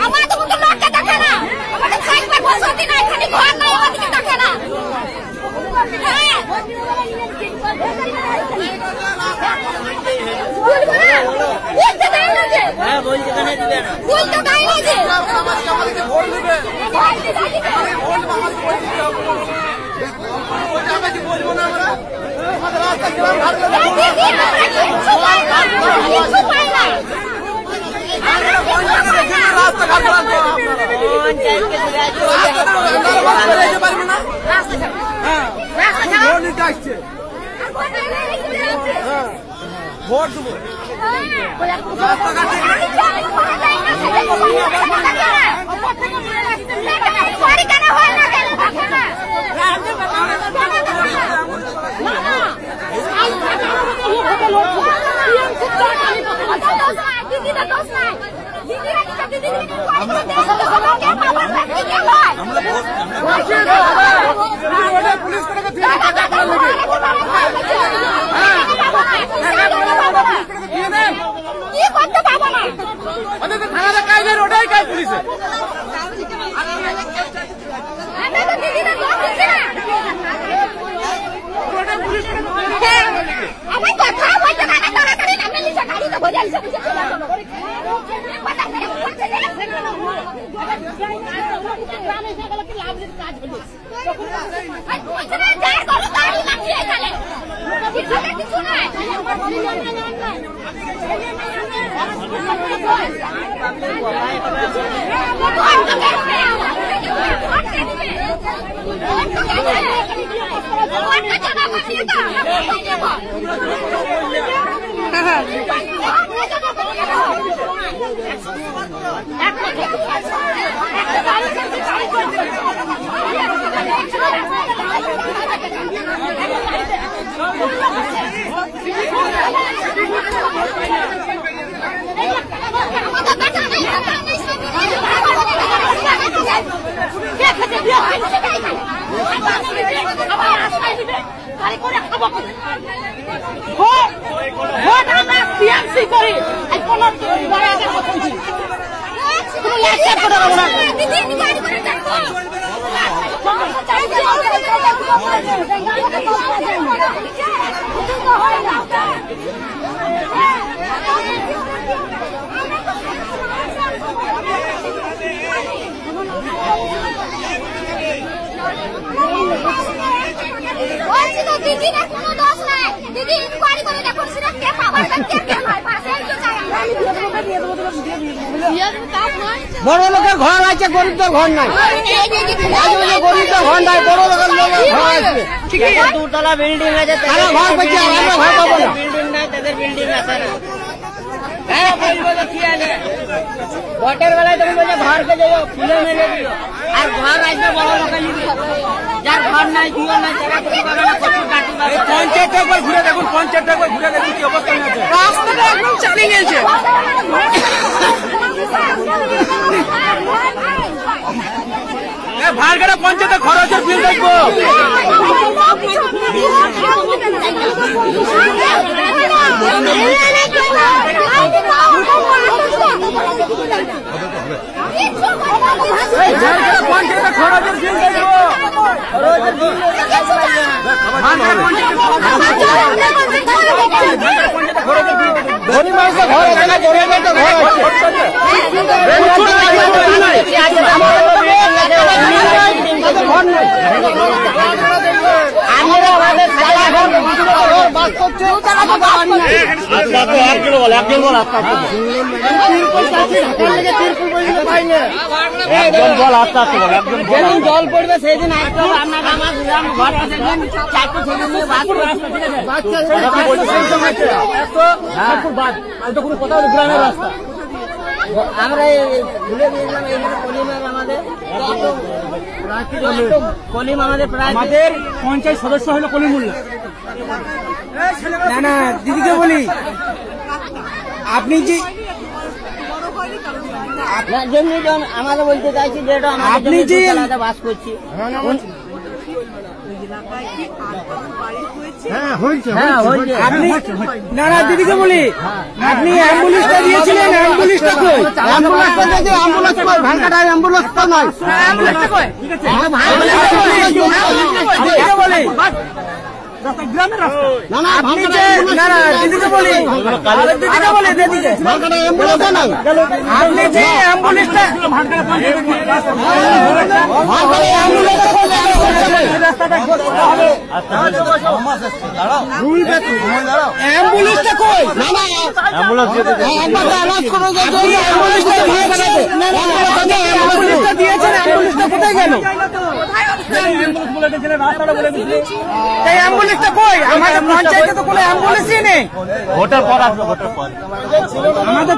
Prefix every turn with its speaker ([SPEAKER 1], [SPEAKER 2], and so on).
[SPEAKER 1] আমাদেরকে
[SPEAKER 2] কেন দিবে না
[SPEAKER 1] বলতে দেয়
[SPEAKER 3] ভোট দেবো
[SPEAKER 1] বাড়ি কেন হয় না কেন থাকে না দিদিরা দোষ নাই দিদিরা দিদিরা
[SPEAKER 3] আমরা ভোট ওটা পুলিশ থানাতে কাজ নেই ওটাই কাজ পুলিশে
[SPEAKER 1] আমি তো দিদিরা দোষ দিচ্ছি না হ্যাঁ, আমি কথা বলতে না তাড়াতাড়ি নামে নিচে গাড়িতে ভরে আনছে বুঝে বলছে না, যার গরু গাড়ি লাগিয়ে এখানে। কিছু না, কিছু নাই। ভোট তো কেটে, ভোট কেটে। ভোট তো কেটে। ভোট তো জমা করতে তো, ভোট দেবো।
[SPEAKER 4] ভোট আমরা টিএমসি করি আর কোন বড় একটা কথা বলছি
[SPEAKER 1] তুমি লেকচার করে দেবো না দিদি আমি গাড়ি করে যাব বলছি তো দিদির কোনো দোষ নাই। দিদি ইনকোয়ারি করে দেখুন সেটা কে পাবার কে কে নয় পাশে একটু চাই
[SPEAKER 3] বড় লোকের ঘর আছে গরিবদের ঘর নাই। গরিবদের ঘর নাই বড় লোকের লোকের ঘর আছে।
[SPEAKER 2] দুতলা বিল্ডিং আছে
[SPEAKER 3] তারা ঘর আর আমরা ঘর পাবো না।
[SPEAKER 2] বিল্ডিং নাই তাদের বিল্ডিং আছে না। হ্যাঁ ভোটের বেলায় তুমি বলছে ঘরকে খুলে মেরে দিও আর ঘর আসবে বড় লোকের নিবি যার ঘর নাই দিও নাই তারা কিছু পাবে না প্রচুর কাটি পাবে
[SPEAKER 3] পঞ্চায়েত একবার ঘুরে দেখুন পঞ্চায়েত একবার ঘুরে দেখুন কি অবস্থা হয়েছে।
[SPEAKER 4] রাস্তাটা একদম চালিয়ে গেছে
[SPEAKER 3] ভারগাড়া পঞ্চায়েতে খরচের বিল দেখব। घर
[SPEAKER 2] যেদিন জল পড়বে সেই দিন আমার ভুলে গিয়েছিলাম এইখানে কলিমের আমাদের কলিম আমাদের প্রায়
[SPEAKER 3] আমাদের পঞ্চায়েত সদস্য হলো কলিমুল্লাহ। না না দিদিকে বলি। আপনি যে
[SPEAKER 2] আমাকে বলতে চাইছি যে
[SPEAKER 3] আপনি যে-
[SPEAKER 2] বাস করছি।
[SPEAKER 3] হ্যাঁ হয়েছে
[SPEAKER 2] হ্যাঁ হয়েছে
[SPEAKER 3] আপনি না না দিদিকে বলি। আপনি অ্যাম্বুলেন্সটা দিয়েছিলেন অ্যাম্বুলেন্সটা কই? অ্যাম্বুলেন্সটা অ্যাম্বুলেন্স কই? অ্যাম্বুলেন্স তো নয় হ্যাঁ,
[SPEAKER 4] আপনি যে না না দিদিকে বলি। আরে দিদিকে বলি দিদিকে।
[SPEAKER 3] ভাঙ্গাটা অ্যাম্বুলেন্স নয়
[SPEAKER 4] আপনি যে অ্যাম্বুলেন্সটা
[SPEAKER 3] অ্যাম্বুলেন্সটা কই? না না। অ্যাম্বুলেন্স একবার আওয়াজ করে যে অ্যাম্বুলেন্সটা দিয়েছেন অ্যাম্বুলেন্সটা কোথায় গেল?
[SPEAKER 4] অ্যাম্বুলেন্সটা কই? আমাদের পঞ্চায়েতে তো কোনো অ্যাম্বুলেন্সই নেই।
[SPEAKER 5] ভোটের পর আসবে ভোটের পর।
[SPEAKER 3] আমাদের